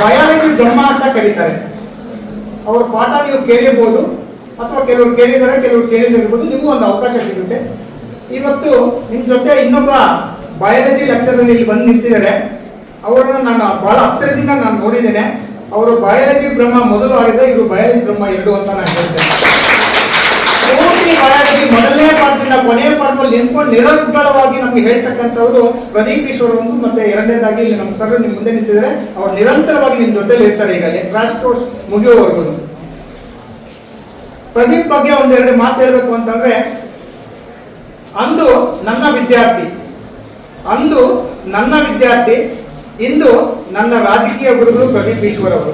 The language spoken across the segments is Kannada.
ಬಯಾಲಜಿ ಬ್ರಹ್ಮ ಅಂತ ಕರೀತಾರೆ. ಅವ್ರ ಪಾಠ ನೀವು ಕೇಳಿರ್ಬೋದು, ಅಥವಾ ಕೆಲವರು ಕೇಳಿದ್ದಾರೆ, ಕೆಲವರು ಕೇಳಿದಿರ್ಬೋದು ನಿಮಗೂ ಒಂದು ಅವಕಾಶ ಸಿಗುತ್ತೆ. ಇವತ್ತು ನಿಮ್ಮ ಜೊತೆ ಇನ್ನೊಬ್ಬ ಬಯಾಲಜಿ ಲೆಕ್ಚರಲ್ಲಿ ಇಲ್ಲಿ ಬಂದು ನಿಂತಿದ್ದಾರೆ. ಅವರನ್ನು ನಾನು ಬಹಳ ಹತ್ತಿರದಿಂದ ನಾನು ನೋಡಿದ್ದೇನೆ. ಅವರು ಬಯಾಲಜಿ ಬ್ರಹ್ಮ ಮೊದಲು ಆಗಿದ್ರೆ ಇವರು ಬಯಾಲಜಿ ಬ್ರಹ್ಮ ಎರಡು ಅಂತ ನಾನು ಹೇಳ್ತೇನೆ. ಕೊನೆಯ ಪಾಠದಲ್ಲಿ ನಿಂತ್ಕೊಂಡು ನಿರಂತರವಾಗಿ ನಮ್ಗೆ ಹೇಳ್ತಕ್ಕಂಥವ್ರು ಪ್ರದೀಪ್ ಈಶ್ವರ್ ಒಂದು ಮತ್ತೆ ಎರಡನೇದಾಗಿ ಇಲ್ಲಿ ನಮ್ಮ ಸರ್ ನಿಮ್ಮ ಮುಂದೆ ನಿಂತಿದ್ದಾರೆ. ಅವ್ರು ನಿರಂತರವಾಗಿ ನಿಮ್ಮ ಜೊತೆಲಿ ಇರ್ತಾರೆ ಈಗ. ಕ್ರಾಸ್ ಕೋರ್ಸ್ ಮುಗಿಯುವವರೆಗೂ ಪ್ರದೀಪ್ ಬಗ್ಗೆ ಒಂದೆರಡು ಮಾತು ಹೇಳ್ಬೇಕು ಅಂತಂದ್ರೆ, ಅಂದು ನನ್ನ ವಿದ್ಯಾರ್ಥಿ, ಅಂದು ನನ್ನ ವಿದ್ಯಾರ್ಥಿ, ಇಂದು ನನ್ನ ರಾಜಕೀಯ ಗುರುಗಳು ಪ್ರದೀಪ್ ಈಶ್ವರ್ ಅವರು.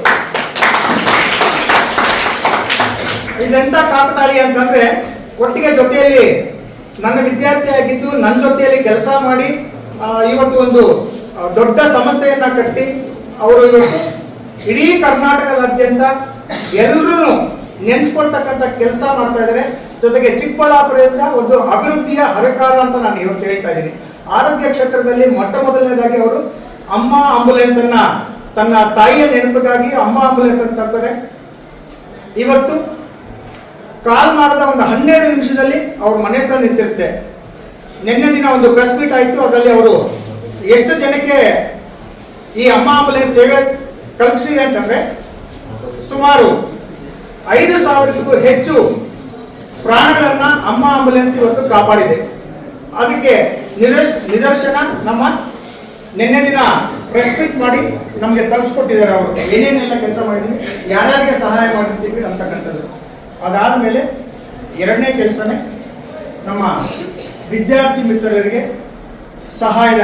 ಇದೆಂತ ಕಾಕತಾಳಿ ಅಂತಂದ್ರೆ, ಒಟ್ಟಿಗೆ ಜೊತೆಯಲ್ಲಿ ನನ್ನ ವಿದ್ಯಾರ್ಥಿ ಆಗಿದ್ದು ನನ್ನ ಜೊತೆಯಲ್ಲಿ ಕೆಲಸ ಮಾಡಿ ಇವತ್ತು ಒಂದು ದೊಡ್ಡ ಸಂಸ್ಥೆಯನ್ನ ಕಟ್ಟಿ, ಅವರು ಇವತ್ತು ಇಡೀ ಕರ್ನಾಟಕದಾದ್ಯಂತ ಎಲ್ಲರೂ ನೆನೆಸ್ಕೊಳ್ತಕ್ಕಂಥ ಕೆಲಸ ಮಾಡ್ತಾ ಇದ್ದಾರೆ. ಜೊತೆಗೆ ಚಿಕ್ಕಬಳ್ಳಾಪುರದಿಂದ ಒಂದು ಅಭಿವೃದ್ಧಿಯ ಹರಕಾರ ಅಂತ ನಾನು ಇವತ್ತು ಹೇಳ್ತಾ ಇದ್ದೀನಿ. ಆರೋಗ್ಯ ಕ್ಷೇತ್ರದಲ್ಲಿ ಮೊಟ್ಟ ಮೊದಲನೇದಾಗಿ ಅವರು ಅಮ್ಮ ಆಂಬುಲೆನ್ಸ್ ಅನ್ನ ತನ್ನ ತಾಯಿಯ ನೆನಪಿಗಾಗಿ ಅಮ್ಮ ಆಂಬುಲೆನ್ಸ್ ಅಂತ ತರ್ತಾರೆ. ಇವತ್ತು ಕಾಲ್ ಮಾಡಿದ ಒಂದು ಹನ್ನೆರಡು ನಿಮಿಷದಲ್ಲಿ ಅವ್ರ ಮನೆ ಹತ್ರ ನಿಂತಿರುತ್ತೆ. ನಿನ್ನೆ ದಿನ ಒಂದು ಪ್ರೆಸ್ ಮೀಟ್ ಆಯಿತು, ಅದರಲ್ಲಿ ಅವರು ಎಷ್ಟು ಜನಕ್ಕೆ ಈ ಅಮ್ಮ ಆಂಬುಲೆನ್ಸ್ ಸೇವೆ ಕಲ್ಪಿಸಿದೆ ಅಂತಂದ್ರೆ ಸುಮಾರು ಐದು ಸಾವಿರಕ್ಕೂ ಹೆಚ್ಚು ಪ್ರಾಣಗಳನ್ನ ಅಮ್ಮ ಆಂಬುಲೆನ್ಸ್ ಇವತ್ತು ಕಾಪಾಡಿದೆ. ಅದಕ್ಕೆ ನಿದರ್ಶ್, ನಿದರ್ಶನ ನಮ್ಮ ನಿನ್ನೆ ದಿನ ಪ್ರೆಸ್ ಮೀಟ್ ಮಾಡಿ ನಮಗೆ ತಲುಪಿಸ್ಕೊಟ್ಟಿದ್ದಾರೆ ಅವರು. ಏನೇನೆಲ್ಲ ಕೆಲಸ ಮಾಡಿದ್ವಿ ಯಾರ್ಯಾರಿಗೆ ಸಹಾಯ ಮಾಡಿರ್ತೀವಿ ಅಂತಕ್ಕಂಥದ್ದು ಅದಾದಮೇಲೆ ಎರಡನೇ ಕೆಲಸನೇ ನಮ್ಮ ವಿದ್ಯಾರ್ಥಿ ಮಿತ್ರರಿಗೆ ಸಹಾಯದ